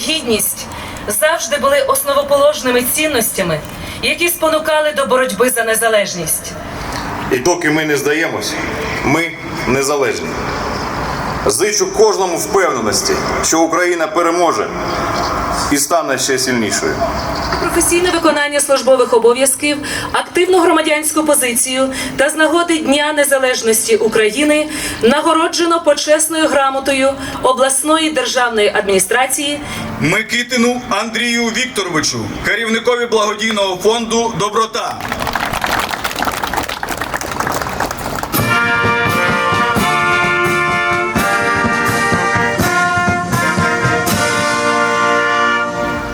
гідність завжди були основоположними цінностями, які спонукали до боротьби за незалежність. І доки ми не здаємось, ми незалежні. Зичу кожному впевненості, що Україна переможе і стане ще сильнішою. Професійне виконання службових обов'язків, активну громадянську позицію та з нагоди Дня Незалежності України нагороджено почесною грамотою обласної державної адміністрації Микитину Андрію Вікторовичу, керівникові благодійного фонду Доброта.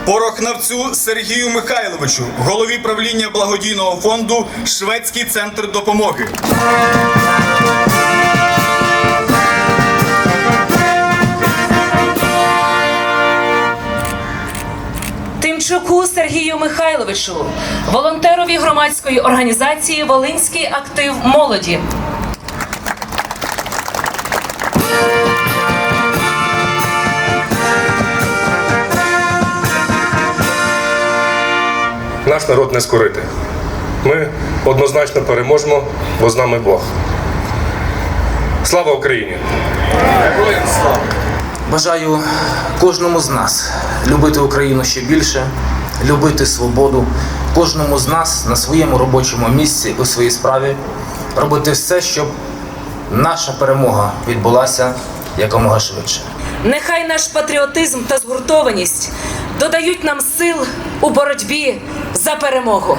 Порохнавцю Сергію Михайловичу, голові правління благодійного фонду Шведський центр допомоги. Тимчуку Сергію Михайловичу, волонтерові громадської організації Волинський актив молоді. Наш народ не скорити. Ми однозначно переможемо, бо з нами Бог. Слава Україні! Бажаю кожному з нас любити Україну ще більше, любити свободу, кожному з нас на своєму робочому місці у своїй справі робити все, щоб наша перемога відбулася якомога швидше. Нехай наш патріотизм та згуртованість додають нам сил у боротьбі за перемогу.